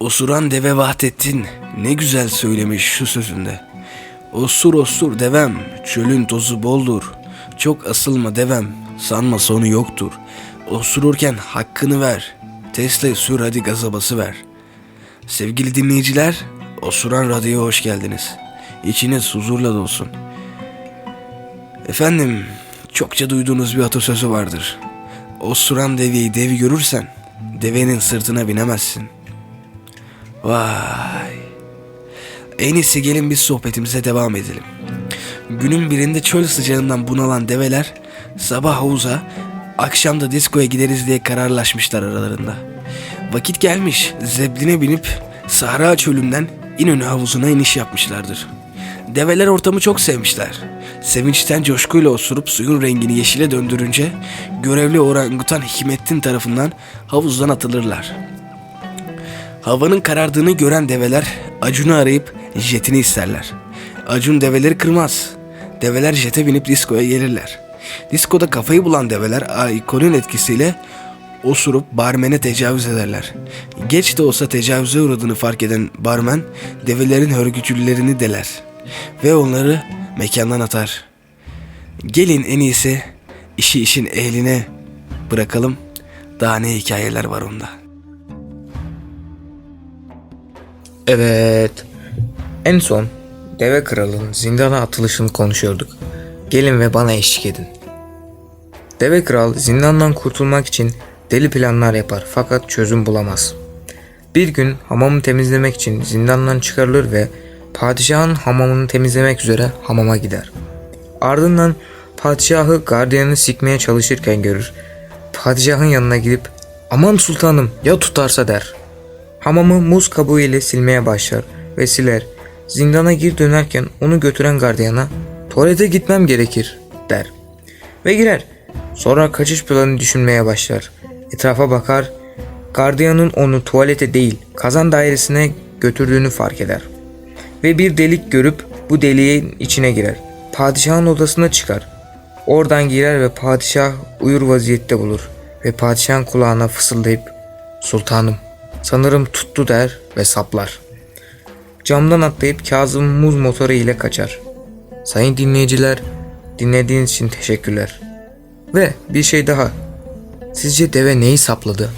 Osuran deve Vahdettin ne güzel söylemiş şu sözünde. Osur osur devem, çölün tozu boldur. Çok asılma devem, sanma sonu yoktur. Osururken hakkını ver. Tesla sür hadi gaza bası ver. Sevgili dinleyiciler, Osuran Radyo'ya hoş geldiniz. İçiniz huzurla dolsun. Efendim, çokça duyduğunuz bir atasözü vardır. Osuran deveyi devi görürsen, devenin sırtına binemezsin. Vay. En iyisi gelin biz sohbetimize devam edelim. Günün birinde çöl sıcağından bunalan develer sabah havuza, akşam da diskoya gideriz diye kararlaşmışlar aralarında. Vakit gelmiş, zebline binip Sahra çölünden İnönü havuzuna iniş yapmışlardır. Develer ortamı çok sevmişler. Sevinçten coşkuyla osurup suyun rengini yeşile döndürünce görevli orangutan Hikmettin tarafından havuzdan atılırlar. Havanın karardığını gören develer Acun'u arayıp jetini isterler. Acun develeri kırmaz. Develer jete binip diskoya gelirler. Diskoda kafayı bulan develer alkolün etkisiyle osurup barmene tecavüz ederler. Geç de olsa tecavüze uğradığını fark eden barmen develerin hörgücüllerini deler ve onları mekandan atar. Gelin en iyisi işi işin ehline bırakalım. Daha ne hikayeler var onda. Evet. En son Deve Kral'ın zindana atılışını konuşuyorduk. Gelin ve bana eşlik edin. Deve Kral zindandan kurtulmak için deli planlar yapar fakat çözüm bulamaz. Bir gün hamamı temizlemek için zindandan çıkarılır ve padişahın hamamını temizlemek üzere hamama gider. Ardından padişahı gardiyanı sikmeye çalışırken görür. Padişahın yanına gidip aman sultanım ya tutarsa der. Hamamı muz kabuğu ile silmeye başlar ve siler. Zindana gir dönerken onu götüren gardiyana tuvalete gitmem gerekir der. Ve girer. Sonra kaçış planını düşünmeye başlar. Etrafa bakar. Gardiyanın onu tuvalete değil kazan dairesine götürdüğünü fark eder. Ve bir delik görüp bu deliğin içine girer. Padişahın odasına çıkar. Oradan girer ve padişah uyur vaziyette bulur. Ve padişahın kulağına fısıldayıp Sultanım sanırım tuttu der ve saplar. Camdan atlayıp Kazım muz motoru ile kaçar. Sayın dinleyiciler dinlediğiniz için teşekkürler. Ve bir şey daha. Sizce deve neyi sapladı?